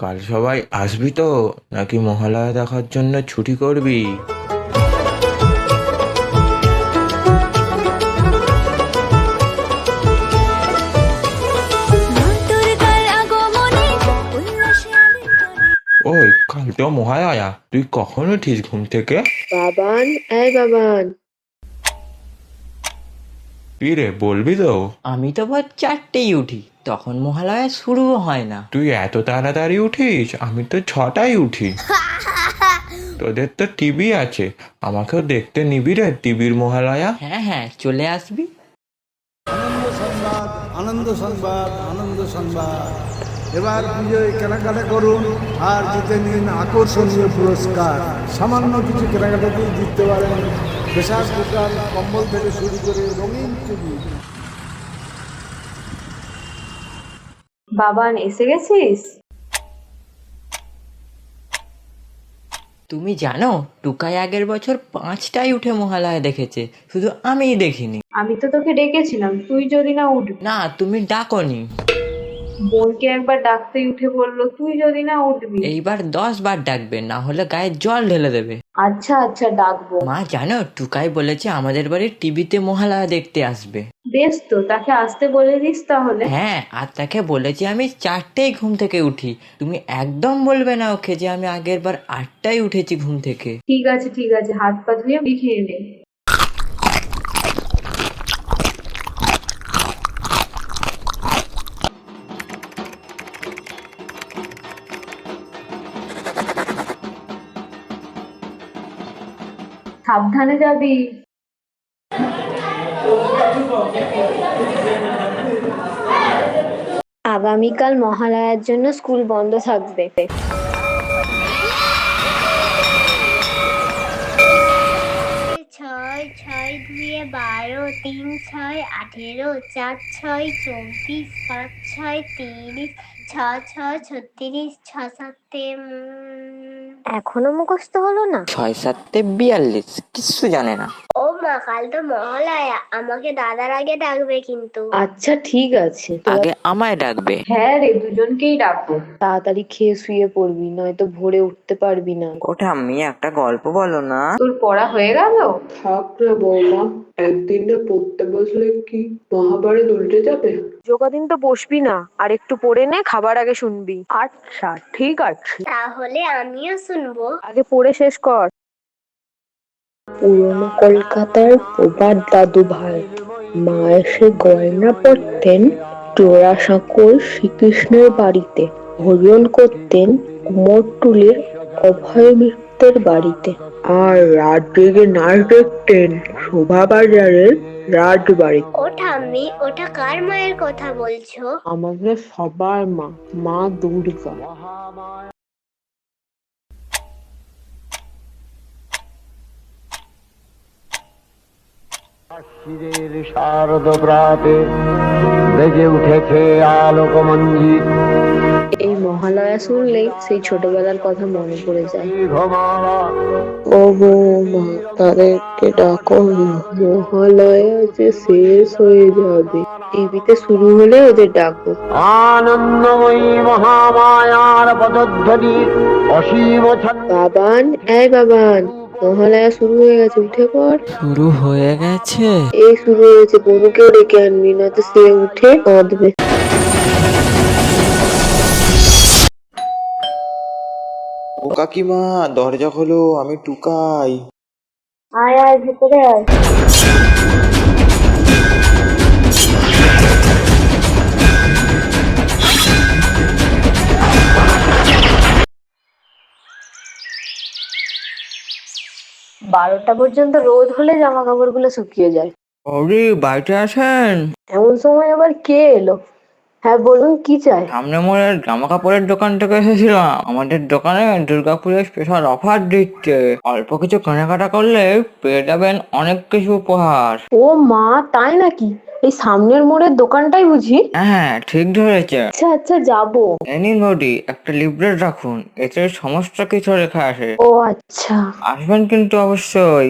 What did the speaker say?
কাল সবাই আসবি তো? নাকি মহালয়া দেখার জন্য ছুটি করবি? ওই কাল তো মহালয়া। তুই কখন উঠিস ঘুম থেকে? বাবান এই বাবান। কি বলবি তো? আমি তো ভোর চারটেই উঠি তখন মহালয়া শুরুও হয় না। তুই এত তাড়াতাড়ি উঠিস? আমি তো ছটায় উঠি। তোদের তো টিভি আছে আমাকেও দেখতে নিবি রে টিভির মহালয়া। হ্যাঁ হ্যাঁ চলে আসবি। আনন্দ সংবাদ আনন্দ সংবাদ আনন্দ সংবাদ। এবার পুজোয় কেনাকাটা করুন আর জিতে নিন আকর্ষণীয় পুরস্কার। সামান্য কিছু কেনাকাটাতেই জিততে পারেন প্রেশার কুকার কম্বল থেকে শুরু করে রঙিন টিভি। বাবান এসে গেছিস? তুমি জানো টুকাই আগের বছর পাঁচটায় উঠে মহালয়া দেখেছে। শুধু আমিই দেখিনি। আমি তো তোকে ডেকেছিলাম তুই যদি না উঠ না তুমি ডাকনি। বোনকে একবার ডাকতে উঠে বলল তুই যদি না উঠবি। এইবার দশ বার ডাকবে না হলে গায়ে জল ঢেলে দেবে। আচ্ছা আচ্ছা ডাকবো। মা জানো টুকাই বলেছে আমাদের বাড়ির টিভিতে মহালয়া দেখতে আসবে। বেশ তো তাকে আসতে বলে দিস তাহলে। হ্যাঁ আর তাকে বলেছি আমি চারটেই ঘুম থেকে উঠি। তুমি একদম বলবে না ওকে যে আমি আগের বার আটটায় উঠেছি ঘুম থেকে। ঠিক আছে ঠিক আছে হাত পা ধুয়ে লিখিয়ে নে। সাবধানে যাবি। আগামীকাল মহালয়ার জন্য স্কুল বন্ধ থাকবে। ছয় ছয় দুয়ে বারো তিন ছয় আঠেরো চার ছয় চব্বিশ পাঁচ ছয় তিরিশ ছ ছ ছত্রিশ ছ সাতে এখনও মুখস্থ হলো না? ছয় সাতটে বিয়াল্লিশ কিচ্ছু জানে না। মা কাল তো মহালয়া আমাকে দাদার আগে ডাকবে কিন্তু। আচ্ছা ঠিক আছে। আগে আমায় ডাকবে। হ্যাঁ রে দুজনকেই ডাকবো। তাড়াতাড়ি খেয়ে শুয়ে পড়বি নয়তো ভোরে উঠতে পারবি না। ওটা আমি একটা গল্প বলো না। তোর পড়া হয়ে গেল? থাক না বৌমা একদিন না পড়তে বসলে কি? মহাভারত উল্টে যাবে? যোগাদিন তো বসবি না আর একটু পড়ে নে খাবার আগে শুনবি। আচ্ছা ঠিক আছে। তাহলে আমিও শুনব। আগে পড়ে শেষ কর। পুরনো কলকাতার প্রবাদ দাদু ভাই। মা এসে গয়না পরতেন জোড়াসাঁকোর শ্রীকৃষ্ণের বাড়িতে। ভজন করতেন কুমোরটুলির অভয় মিত্রের বাড়িতে। আর রাত জেগে নাচ দেখতেন শোভাবাজারের রাজবাড়ি ও ঠাম্মি ওটা কার মায়ের কথা বলছো? আমাদের সবার মা মা দুর্গা। শিরের শারদ প্রাতে বেজে উঠেছে আলোকমঞ্জিত এই মহালয়া শুনলেই সেই ছোটবেলার কথা মনে পড়ে যায়। ও বৌমা তাদেরকে ডাকো মহালয়া যে শেষ হয়ে যাবে টিভিতে শুরু হলে ওদের ডাকবো আনন্দময়ী মহামায়ার পদধ্বনি অসীম বাবান এই বাবান। মহালয়া শুরু হয়ে গেছে উঠে পড়। শুরু হয়ে গেছে? এই শুরু হয়েছে বনুকেও ডেকে আনবি নয়তো সে উঠে কাঁদবে। ও কাকিমা দরজা খোলো আমি টুকাই। আয় আয় ভিতরে আয়। বারোটা পর্যন্ত রোদ হলে জামা কাপড়গুলো শুকিয়ে যায়। বাড়িতে আসেন? এমন সময় আবার কে এলো? হ্যাঁ বলুন কি চাই? সামনে মোড়ে জামা কাপড়ের দোকান থেকে এসেছিলাম আমাদের দোকানে দুর্গাপুরের স্পেশাল অফার দিচ্ছে। অল্প কিছু কেনাকাটা করলে পেয়ে যাবেন অনেক কিছু উপহার। ও মা তাই নাকি? এই সামনের মোড়ের দোকানটাই বুঝি? হ্যাঁ ঠিক ধরেছে। আচ্ছা আচ্ছা যাব। বৌদি একটা লিফলেট রাখুন এতে সমস্ত কিছু লেখা আছে। ও আচ্ছা। আসবেন কিন্তু অবশ্যই।